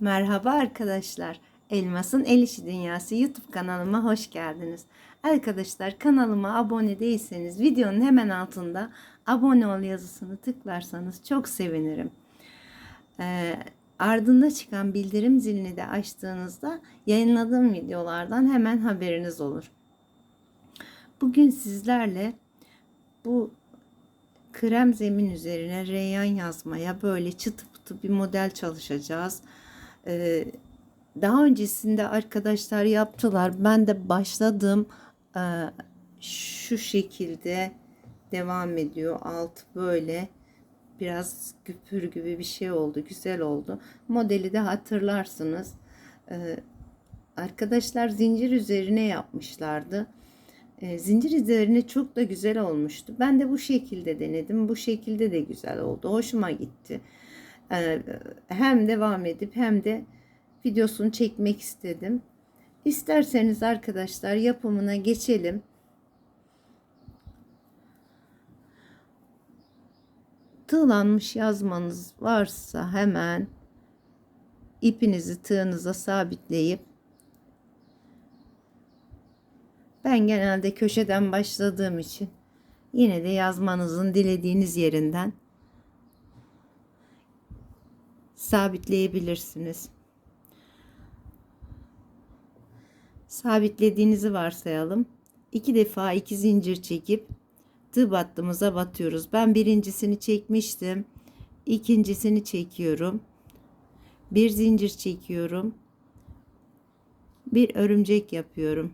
Merhaba arkadaşlar. Elmas'ın El İşi Dünyası YouTube kanalıma hoş geldiniz. Arkadaşlar kanalıma abone değilseniz videonun hemen altında abone ol yazısını tıklarsanız çok sevinirim. Ee, ardında çıkan bildirim zilini de açtığınızda yayınladığım videolardan hemen haberiniz olur. Bugün sizlerle bu krem zemin üzerine reyyan yazmaya böyle çıtı pıtı bir model çalışacağız. Ee, daha öncesinde arkadaşlar yaptılar. Ben de başladım. Ee, şu şekilde devam ediyor. Alt böyle biraz güpür gibi bir şey oldu. Güzel oldu. Modeli de hatırlarsınız. Ee, arkadaşlar zincir üzerine yapmışlardı. E, zincir üzerine çok da güzel olmuştu. Ben de bu şekilde denedim. Bu şekilde de güzel oldu. Hoşuma gitti. E, hem devam edip hem de videosunu çekmek istedim. İsterseniz arkadaşlar yapımına geçelim. Tığlanmış yazmanız varsa hemen ipinizi tığınıza sabitleyip Ben genelde köşeden başladığım için yine de yazmanızın dilediğiniz yerinden sabitleyebilirsiniz. Sabitlediğinizi varsayalım. İki defa iki zincir çekip tığ battığımıza batıyoruz. Ben birincisini çekmiştim. İkincisini çekiyorum. Bir zincir çekiyorum. Bir örümcek yapıyorum.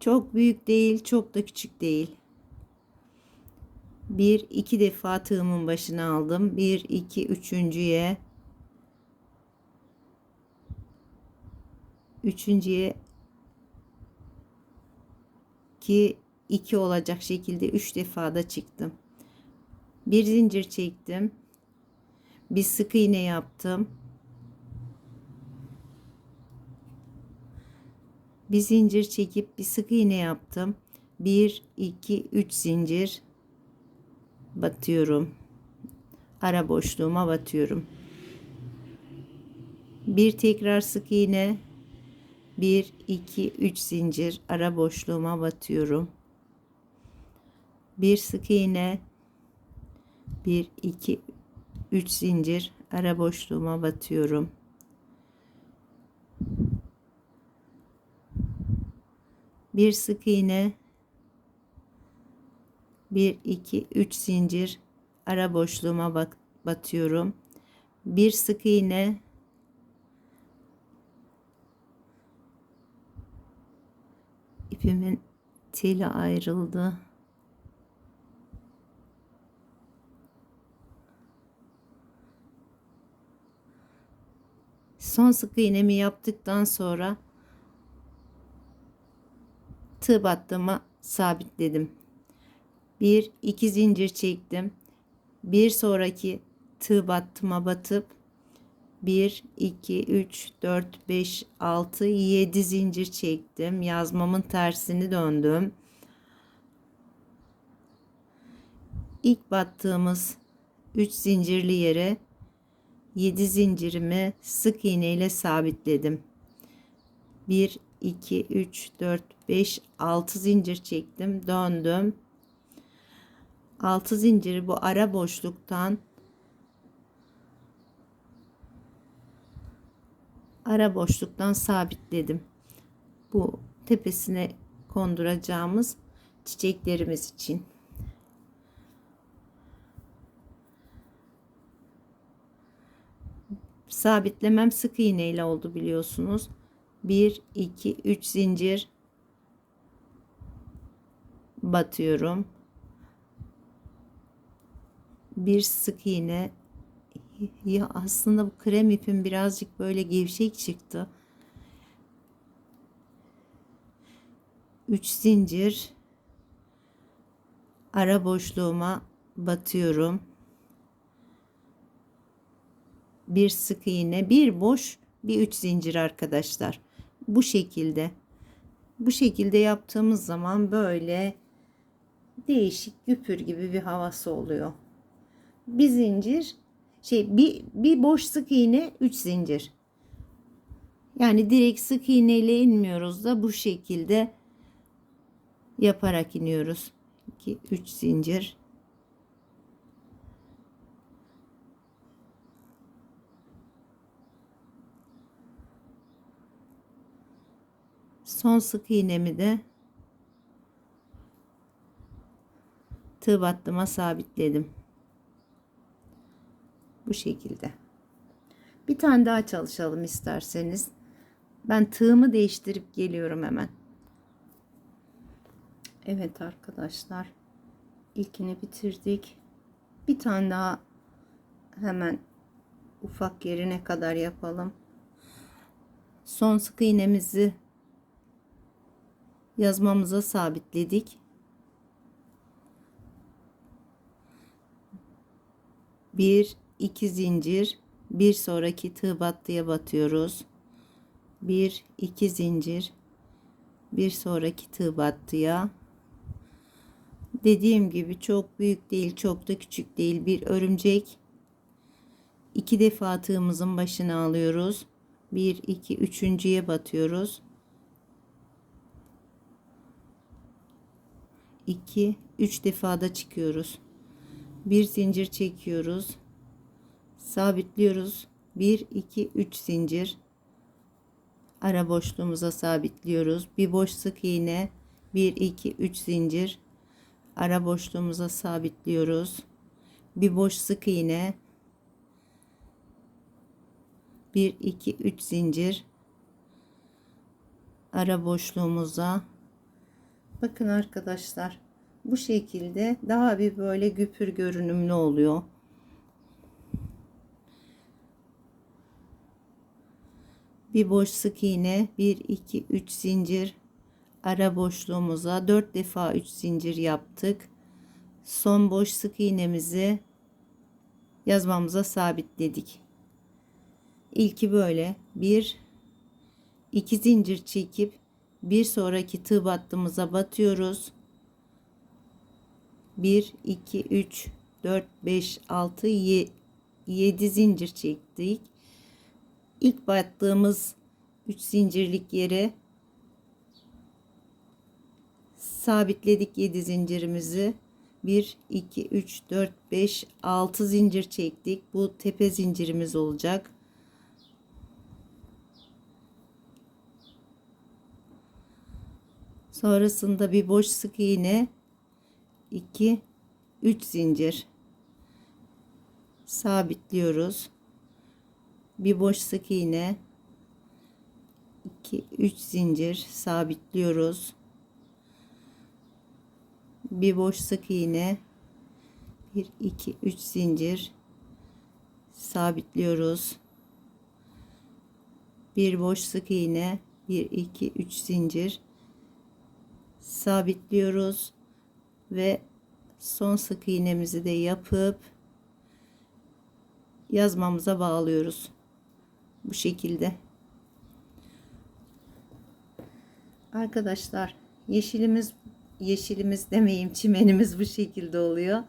Çok büyük değil, çok da küçük değil. Bir, iki defa tığımın başına aldım. Bir, iki, üçüncüye. Üçüncüye ki iki olacak şekilde üç defa da çıktım. Bir zincir çektim. Bir sık iğne yaptım. bir zincir çekip bir sık iğne yaptım. 1 2 3 zincir batıyorum. Ara boşluğuma batıyorum. Bir tekrar sık iğne 1 2 3 zincir ara boşluğuma batıyorum. Bir sık iğne 1 2 3 zincir ara boşluğuma batıyorum. bir sık iğne 1 2 3 zincir ara boşluğuma batıyorum bir sık iğne ipimin teli ayrıldı son sık iğnemi yaptıktan sonra tığ battığıma sabitledim. Bir iki zincir çektim. Bir sonraki tığ battıma batıp 1 2 3 4 5 6 7 zincir çektim. Yazmamın tersini döndüm. İlk battığımız 3 zincirli yere 7 zincirimi sık iğne ile sabitledim. 1 2 3 4 5 6 zincir çektim döndüm 6 zinciri bu ara boşluktan ara boşluktan sabitledim. Bu tepesine konduracağımız çiçeklerimiz için. Sabitlemem sık iğne ile oldu biliyorsunuz. 1 2 3 zincir batıyorum. Bir sık iğne ya aslında bu krem ipim birazcık böyle gevşek çıktı. 3 zincir ara boşluğuma batıyorum. Bir sık iğne, bir boş, bir üç zincir arkadaşlar bu şekilde. Bu şekilde yaptığımız zaman böyle değişik güpür gibi bir havası oluyor. Bir zincir şey bir, bir boş sık iğne 3 zincir. Yani direkt sık iğneyle inmiyoruz da bu şekilde yaparak iniyoruz. 2 3 zincir. Son sık iğnemi de tığ battıma sabitledim. Bu şekilde. Bir tane daha çalışalım isterseniz. Ben tığımı değiştirip geliyorum hemen. Evet arkadaşlar. İlkini bitirdik. Bir tane daha hemen ufak yerine kadar yapalım. Son sık iğnemizi yazmamıza sabitledik. Bir, iki zincir, bir sonraki tığ battıya batıyoruz. Bir, iki zincir, bir sonraki tığ battıya. Dediğim gibi çok büyük değil, çok da küçük değil. Bir örümcek. iki defa tığımızın başına alıyoruz. Bir, iki, üçüncüye batıyoruz. 2 3 defada çıkıyoruz. Bir zincir çekiyoruz. Sabitliyoruz. 1 2 3 zincir. Ara boşluğumuza sabitliyoruz. Bir boş sık iğne. 1 2 3 zincir. Ara boşluğumuza sabitliyoruz. Bir boş sık iğne. 1 2 3 zincir. Ara boşluğumuza Bakın arkadaşlar bu şekilde daha bir böyle güpür görünümlü oluyor. Bir boş sık iğne 1 2 3 zincir ara boşluğumuza 4 defa 3 zincir yaptık. Son boş sık iğnemizi yazmamıza sabitledik. İlki böyle 1 2 zincir çekip bir sonraki tığ battığımıza batıyoruz. 1 2 3 4 5 6 7 zincir çektik. İlk battığımız 3 zincirlik yere sabitledik 7 zincirimizi. 1 2 3 4 5 6 zincir çektik. Bu tepe zincirimiz olacak. Sonrasında bir boş sık iğne 2 3 zincir sabitliyoruz. Bir boş sık iğne 2 3 zincir sabitliyoruz. Bir boş sık iğne 1 2 3 zincir sabitliyoruz. Bir boş sık iğne 1 2 3 zincir sabitliyoruz ve son sık iğnemizi de yapıp yazmamıza bağlıyoruz. Bu şekilde. Arkadaşlar yeşilimiz yeşilimiz demeyeyim çimenimiz bu şekilde oluyor.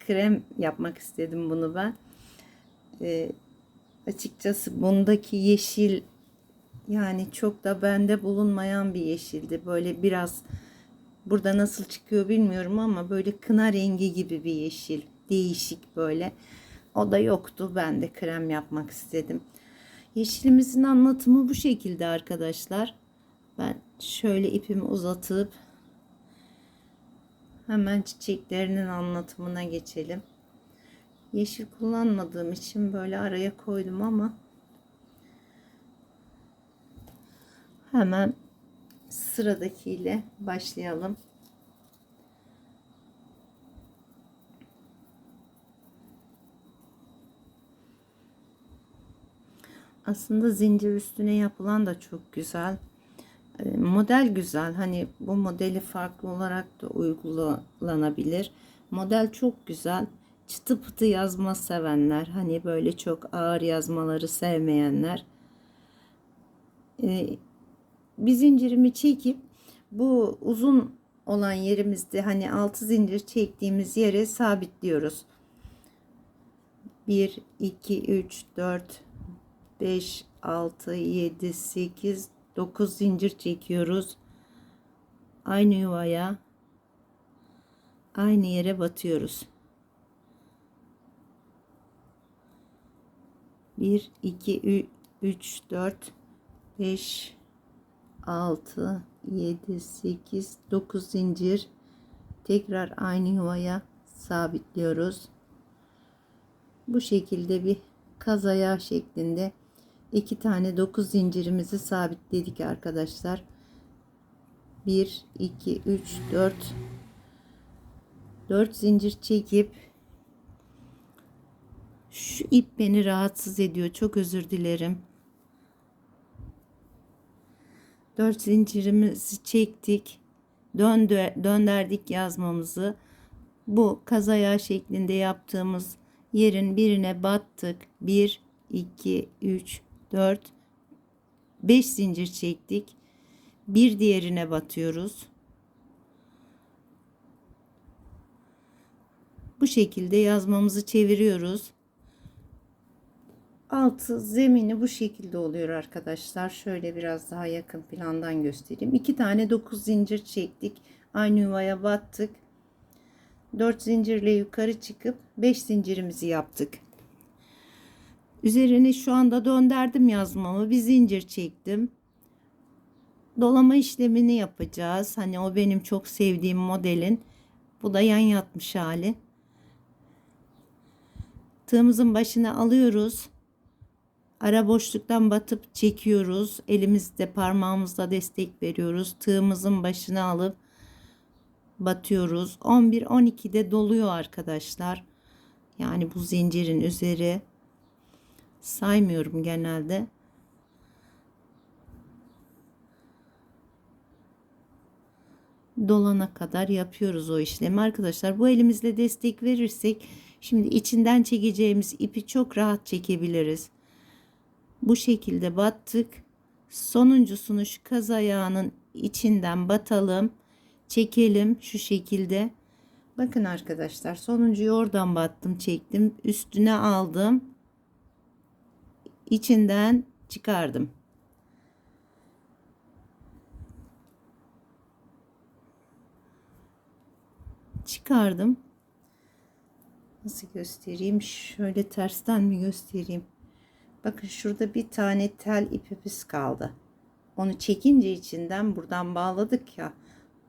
Krem yapmak istedim bunu ben. Ee, açıkçası bundaki yeşil yani çok da bende bulunmayan bir yeşildi. Böyle biraz burada nasıl çıkıyor bilmiyorum ama böyle kına rengi gibi bir yeşil. Değişik böyle. O da yoktu. Ben de krem yapmak istedim. Yeşilimizin anlatımı bu şekilde arkadaşlar. Ben şöyle ipimi uzatıp hemen çiçeklerinin anlatımına geçelim. Yeşil kullanmadığım için böyle araya koydum ama Hemen sıradakiyle başlayalım. Aslında zincir üstüne yapılan da çok güzel. Ee, model güzel. Hani bu modeli farklı olarak da uygulanabilir. Model çok güzel. Çıtı pıtı yazma sevenler, hani böyle çok ağır yazmaları sevmeyenler ee, bir zincirimi çekip bu uzun olan yerimizde hani altı zincir çektiğimiz yere sabitliyoruz. 1 2 3 4 5 6 7 8 9 zincir çekiyoruz. Aynı yuvaya aynı yere batıyoruz. 1 2 3 4 5 6 7 8 9 zincir tekrar aynı yuvaya sabitliyoruz. Bu şekilde bir kazaya şeklinde iki tane 9 zincirimizi sabitledik arkadaşlar. 1 2 3 4 4 zincir çekip şu ip beni rahatsız ediyor. Çok özür dilerim. 4 zincirimizi çektik. Döndü, döndürdük yazmamızı. Bu kazaya şeklinde yaptığımız yerin birine battık. 1 2 3 4 5 zincir çektik. Bir diğerine batıyoruz. Bu şekilde yazmamızı çeviriyoruz. Altı zemini bu şekilde oluyor arkadaşlar. Şöyle biraz daha yakın plandan göstereyim. İki tane 9 zincir çektik. Aynı yuvaya battık. 4 zincirle yukarı çıkıp 5 zincirimizi yaptık. Üzerine şu anda döndürdüm yazmamı. Bir zincir çektim. Dolama işlemini yapacağız. Hani o benim çok sevdiğim modelin. Bu da yan yatmış hali. Tığımızın başına alıyoruz. Ara boşluktan batıp çekiyoruz. Elimizde parmağımızla destek veriyoruz. Tığımızın başına alıp batıyoruz. 11 12'de doluyor arkadaşlar. Yani bu zincirin üzeri saymıyorum genelde. dolana kadar yapıyoruz o işlemi arkadaşlar. Bu elimizle destek verirsek şimdi içinden çekeceğimiz ipi çok rahat çekebiliriz. Bu şekilde battık. Sonuncusunu şu kaz ayağının içinden batalım. Çekelim şu şekilde. Bakın arkadaşlar sonuncuyu oradan battım çektim. Üstüne aldım. İçinden çıkardım. Çıkardım. Nasıl göstereyim? Şöyle tersten mi göstereyim? Bakın şurada bir tane tel ipimiz kaldı. Onu çekince içinden buradan bağladık ya.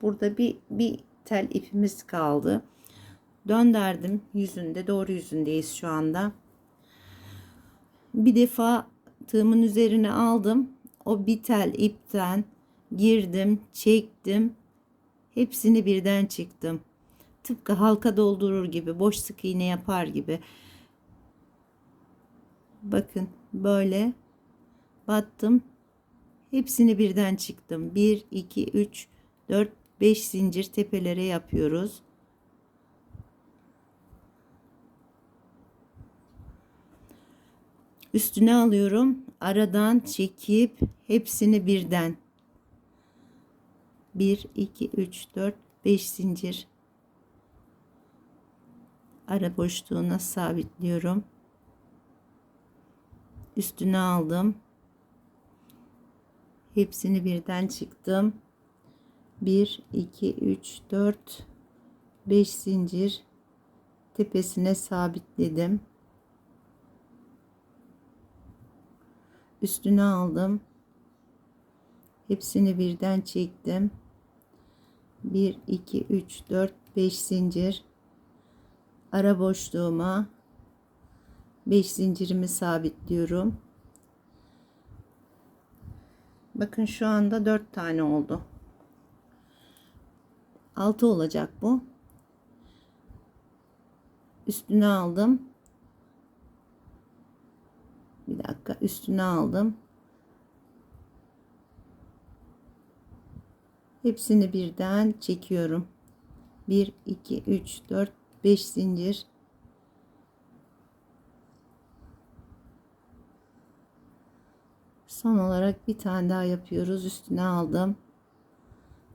Burada bir, bir tel ipimiz kaldı. Döndürdüm yüzünde. Doğru yüzündeyiz şu anda. Bir defa tığımın üzerine aldım. O bir tel ipten girdim, çektim. Hepsini birden çıktım. Tıpkı halka doldurur gibi, boş sık iğne yapar gibi. Bakın böyle battım. Hepsini birden çıktım. 1 2 3 4 5 zincir tepelere yapıyoruz. Üstüne alıyorum. Aradan çekip hepsini birden 1 2 3 4 5 zincir ara boşluğuna sabitliyorum üstüne aldım. Hepsini birden çıktım. 1 2 3 4 5 zincir tepesine sabitledim. Üstüne aldım. Hepsini birden çektim. 1 2 3 4 5 zincir ara boşluğuma 5 zincirimi sabitliyorum. Bakın şu anda 4 tane oldu. 6 olacak bu. Üstüne aldım. Bir dakika üstüne aldım. Hepsini birden çekiyorum. 1 2 3 4 5 zincir Son olarak bir tane daha yapıyoruz. Üstüne aldım.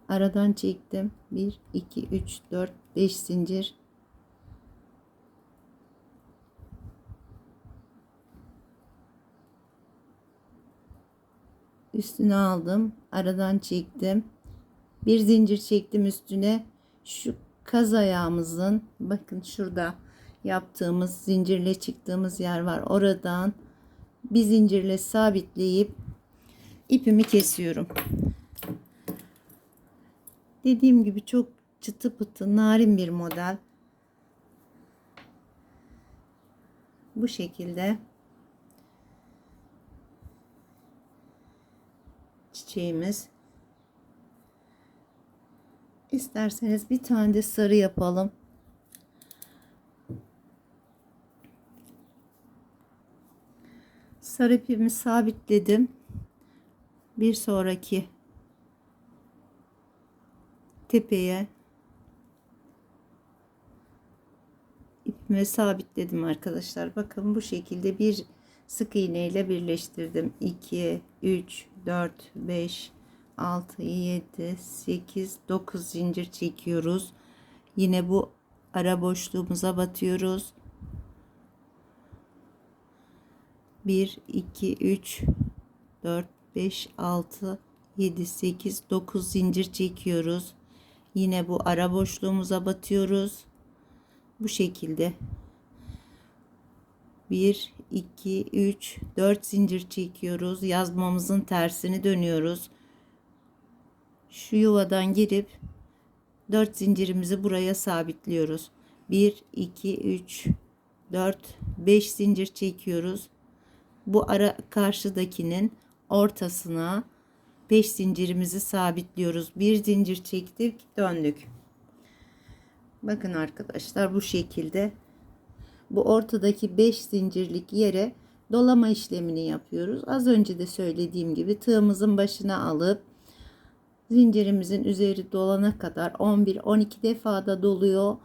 Aradan çektim. 1, 2, 3, 4, 5 zincir. Üstüne aldım. Aradan çektim. Bir zincir çektim üstüne. Şu kaz ayağımızın bakın şurada yaptığımız zincirle çıktığımız yer var. Oradan bir zincirle sabitleyip ipimi kesiyorum. Dediğim gibi çok çıtı pıtı narin bir model. Bu şekilde çiçeğimiz. İsterseniz bir tane de sarı yapalım. Sarı ipimi sabitledim. Bir sonraki tepeye ipimi sabitledim arkadaşlar. Bakın bu şekilde bir sık iğne ile birleştirdim. 2 3 4 5 6 7 8 9 zincir çekiyoruz. Yine bu ara boşluğumuza batıyoruz. 1 2 3 4 5 6 7 8 9 zincir çekiyoruz. Yine bu ara boşluğumuza batıyoruz. Bu şekilde 1 2 3 4 zincir çekiyoruz. Yazmamızın tersini dönüyoruz. Şu yuvadan girip 4 zincirimizi buraya sabitliyoruz. 1 2 3 4 5 zincir çekiyoruz. Bu ara karşıdakinin ortasına 5 zincirimizi sabitliyoruz. Bir zincir çektik, döndük. Bakın arkadaşlar bu şekilde bu ortadaki 5 zincirlik yere dolama işlemini yapıyoruz. Az önce de söylediğim gibi tığımızın başına alıp zincirimizin üzeri dolana kadar 11-12 defada doluyor.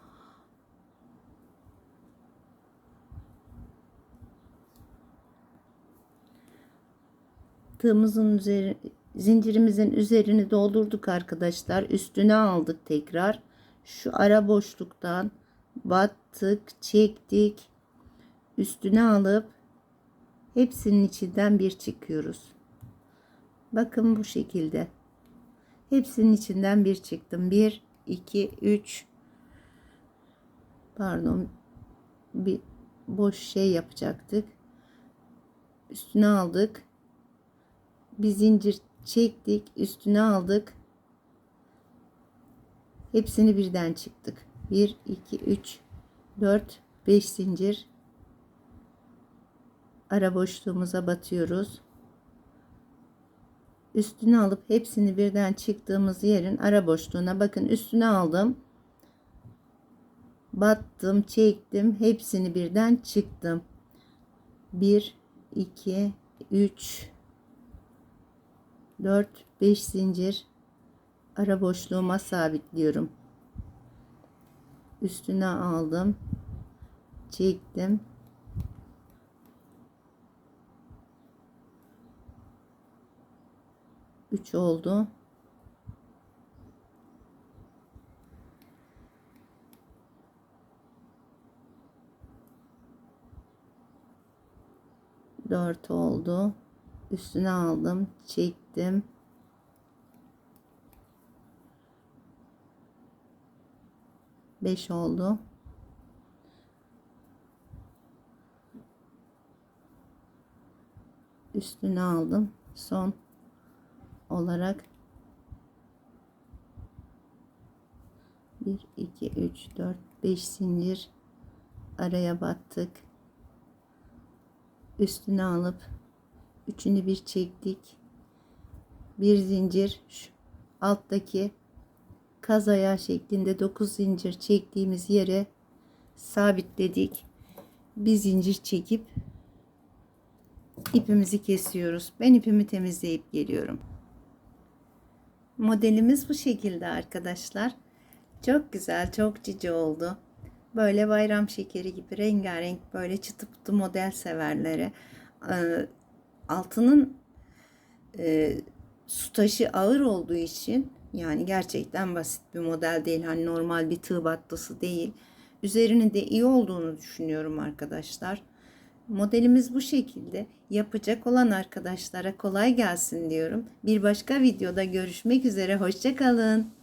Tığımızın üzeri zincirimizin üzerini doldurduk arkadaşlar. Üstüne aldık tekrar. Şu ara boşluktan battık, çektik. Üstüne alıp hepsinin içinden bir çıkıyoruz. Bakın bu şekilde. Hepsinin içinden bir çıktım. 1 2 3 Pardon. Bir boş şey yapacaktık. Üstüne aldık. Bir zincir çektik, üstüne aldık. Hepsini birden çıktık. 1 2 3 4 5 zincir ara boşluğumuza batıyoruz. Üstüne alıp hepsini birden çıktığımız yerin ara boşluğuna bakın üstüne aldım. Battım, çektim, hepsini birden çıktım. 1 2 3 4 5 zincir ara boşluğuma sabitliyorum. Üstüne aldım. Çektim. Üç oldu. Dört oldu. Üstüne aldım. Çektim. 5 oldu. Üstüne aldım. Son olarak 1 2 3 4 5 zincir araya battık. Üstüne alıp üçünü bir çektik. Bir zincir şu alttaki kaz ayağı şeklinde 9 zincir çektiğimiz yere sabitledik. Bir zincir çekip ipimizi kesiyoruz. Ben ipimi temizleyip geliyorum. Modelimiz bu şekilde arkadaşlar. Çok güzel, çok cici oldu. Böyle bayram şekeri gibi rengarenk böyle çıtı pıtı model severlere. Altının e, su taşı ağır olduğu için yani gerçekten basit bir model değil. Hani normal bir tığ battısı değil. Üzerinin de iyi olduğunu düşünüyorum arkadaşlar. Modelimiz bu şekilde. Yapacak olan arkadaşlara kolay gelsin diyorum. Bir başka videoda görüşmek üzere. Hoşçakalın.